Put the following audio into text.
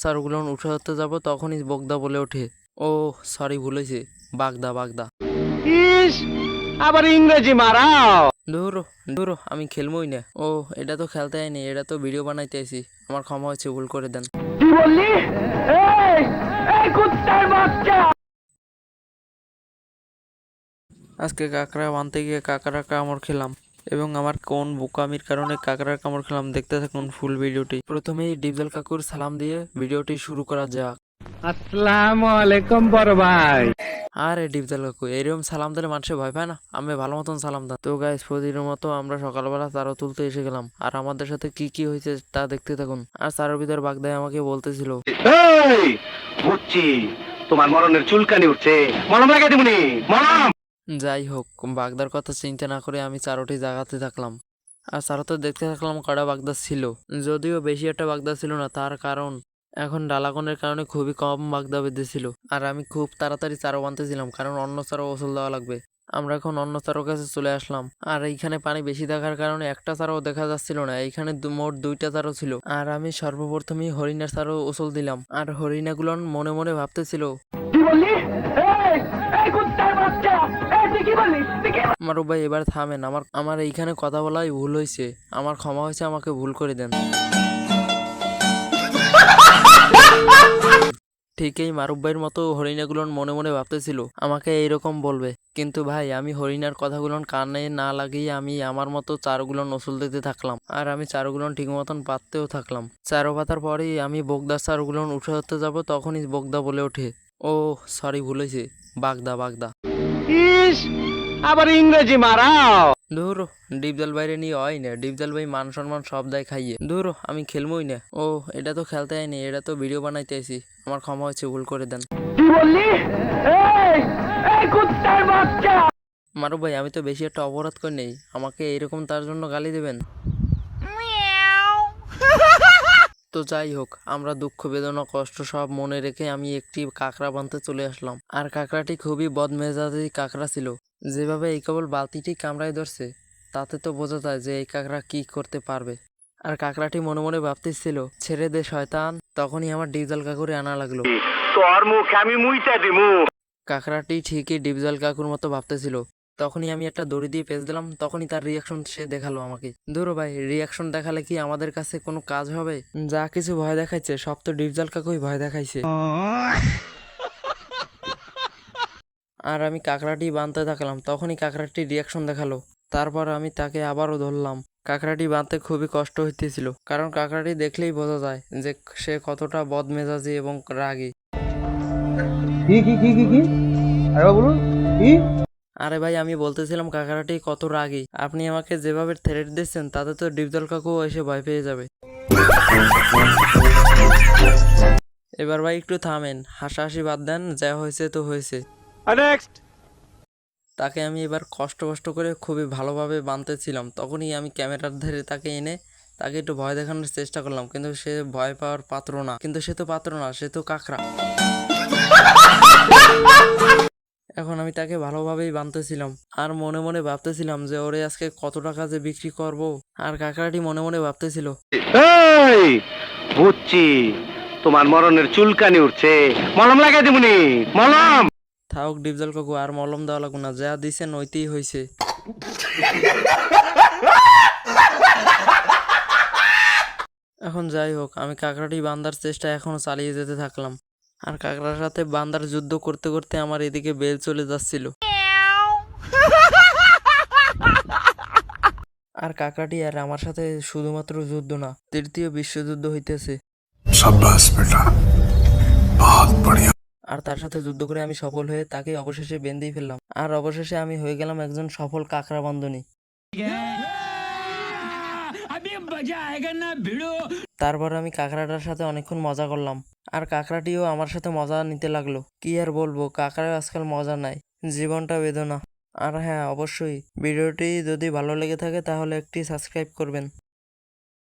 স্যারগুলো উঠে ধরতে যাব তখনই বগদা বলে ওঠে ও সরি ভুল হয়েছে। বাগদা বাগদা। ইস আবার ইংরেজি মারাও। ধরো ধরো আমি খেলবই না। ও এটা তো খেলতে আইনি এটা তো ভিডিও বানাইতে আইছি। আমার ক্ষমা হয়েছে ভুল করে দেন। কি বললি? এই এই কুত্তার বাচ্চা! আজকে কাঁকড়া বানতে গিয়ে কাঁকড়া কামড় খেলাম। এবং আমার কোন বোকামির কারণে কাঁকড়ার কামড় খেলাম দেখতে থাকুন ফুল ভিডিওটি। প্রথমেই ডিপজল কাকুর সালাম দিয়ে ভিডিওটি শুরু করা যাক। আসসালামু আলাইকুম বড় ভাই আরে ডিপজল কাকু এরকম সালাম দিলে মানুষে ভয় পায় না? আমি ভালো মতন সালাম দাম। তো গাইস প্রতিদিনের মতো আমরা সকালবেলা তারও তুলতে এসে গেলাম। আর আমাদের সাথে কি কি হয়েছে তা দেখতে থাকুন। আর তার ভিতর বাগদায় আমাকে বলতেছিল। বুঝছি তোমার মরণের চুলকানি উঠছে। মলম লাগাই দিবনি মলম! যাই হোক, বাগদার কথা চিন্তা না করে আমি চারোটি জায়গাতে থাকলাম। আর চারোতে দেখতে থাকলাম কড়া বাগদা ছিল। যদিও বেশি একটা বাগদা ছিল না, তার কারণ এখন ডালাগনের কারণে খুবই কম বাগদা বেঁধেছিল আর আমি খুব তাড়াতাড়ি চারো বানতেছিলাম কারণ অন্য চারো ওসল দেওয়া লাগবে। আমরা এখন অন্য চারোর কাছে চলে আসলাম। আর এইখানে পানি বেশি থাকার কারণে একটা চারও দেখা যাচ্ছিল না, এইখানে মোট দুইটা চারও ছিল। আর আমি সর্বপ্রথমই হরিণার চারও ওসল দিলাম। আর হরিণাগুলো মনে মনে ভাবতেছিল মারুফ ভাই এবার থামেন। আমার আমার এইখানে কথা বলাই ভুল হয়েছে আমার ক্ষমা হয়েছে আমাকে ভুল করে দেন। ঠিক এই মারুফ ভাইয়ের মতো হরিণাগুলোন মনে মনে ভাবতেছিল, আমাকে এইরকম বলবে। কিন্তু ভাই, আমি হরিণার কথাগুলোন কানে না লাগিয়ে আমি আমার মতো চারগুলোন ওসুল দিতে থাকলাম। আর আমি চারগুলোন ঠিক মতন পাততেও থাকলাম। চারো পাতার পরেই আমি বগদার চারগুলোন উঠে ধরতে যাব, তখনই বগদা বলে ওঠে ও সরি ভুল হয়েছে বাগদা বাগদা। আবার ইংরেজি মারাও। ধরো ডিপজল বাইরে নিয়ে হয় না ডিপজল ভাই মান সম্মান সব দেয় খাইয়ে। ধরো আমি খেলবই না। ও এটা তো খেলতে আইনি এটা তো ভিডিও বানাইতে আসি আমার ক্ষমা হয়েছে ভুল করে দেন। কি বললি? কুত্তার বাচ্চা! মারু ভাই আমি তো বেশি একটা অপরাধ করে নেই। আমাকে এরকম তার জন্য গালি দেবেন? তো যাই হোক আমরা দুঃখ বেদনা কষ্ট সব মনে রেখে আমি একটি কাঁকড়া বানতে চলে আসলাম। আর কাঁকড়াটি খুবই বদমেজাজি কাঁকড়া ছিল। যেভাবে এই কেবল বালতিটি কামড়ায় ধরছে তাতে তো বোঝা যায় যে এই কাঁকড়া কি করতে পারবে। আর কাঁকড়াটি মনে মনে ভাবতেছিল ছেড়ে দে শয়তান তখনই আমার ডিপজল কাকুরে আনা লাগল। তোর মুখে আমি মুইতা দিমু। কাঁকড়াটি ঠিকই ডিপজল কাকুর মতো ভাবতেছিল। তখনই আমি একটা দড়ি দিয়ে পেঁচ দিলাম, তখনই তার রিয়াকশন সে দেখাল আমাকে। ধরো ভাই রিয়াকশন দেখালে কি আমাদের কাছে কোনো কাজ হবে? যা কিছু ভয় দেখাইছে, সব তো ডিপজল কাকুই ভয় দেখাইছে। আর আমি কাঁকড়াটি বাঁধতে থাকলাম, তখনই কাঁকড়াটি রিয়াকশন দেখাল। তারপর আমি তাকে আবারও ধরলাম। কাঁকড়াটি বাঁধতে খুবই কষ্ট হইতেছিল, কারণ কাঁকড়াটি দেখলেই বোঝা যায় যে সে কতটা বদমেজাজি এবং রাগী। কি কি কি কি কি? বলুন কি? আরে ভাই আমি বলতেছিলাম কাকারাটি কত রাগী। আপনি আমাকে যেভাবে থ্রেট দিচ্ছেন তাতে তো ডিপজল কাকু এসে ভয় পেয়ে যাবে। এবার ভাই একটু থামেন। হাসাহাসি বাদ দেন যা হয়েছে তো হয়েছে। তাকে আমি এবার কষ্ট কষ্ট করে খুবই ভালোভাবে বানতেছিলাম। তখনই আমি ক্যামেরার ধারে তাকে এনে তাকে একটু ভয় দেখানোর চেষ্টা করলাম কিন্তু সে ভয় পাওয়ার পাত্র না। কিন্তু সে তো পাত্র না সে তো কাকড়া। এখন আমি তাকে ভালোভাবেই বানতেছিলাম। আর মনে মনে ভাবতেছিলাম যে ওরে আজকে কত টাকা যে বিক্রি করব। আর কাকড়াটি মনে মনে ভাবতেছিল। বুঝছি তোমার মরণের চুলকানি উঠছে। মলম লাগাই দিবনি মলম! থাক ডিপজল কাকু আর মলম দেওয়া লাগবে না যা দিছেন ওইতেই হয়েছে এখন যাই হোক আমি কাঁকড়াটি বান্দার চেষ্টা এখনও চালিয়ে যেতে থাকলাম। আর কাকড়ার সাথে বান্দার যুদ্ধ করতে করতে আমার এদিকে বেল চলে যাচ্ছিল। আর কাকাটি আর আমার সাথে শুধুমাত্র যুদ্ধ না তৃতীয় বিশ্বযুদ্ধ হইতেছে। আর তার সাথে যুদ্ধ করে আমি সফল হয়ে তাকে অবশেষে বেঁধেই ফেললাম। আর অবশেষে আমি হয়ে গেলাম একজন সফল কাকড়া বান্ধনী তারপর আমি কাঁকড়াটার সাথে অনেকক্ষণ মজা করলাম। আর কাঁকড়াটিও আমার সাথে মজা নিতে লাগল। কি আর বলব, কাঁকড়ায় আজকাল মজা নাই, জীবনটা বেদনা। আর হ্যাঁ অবশ্যই, ভিডিওটি যদি ভালো লেগে থাকে তাহলে একটি সাবস্ক্রাইব করবেন।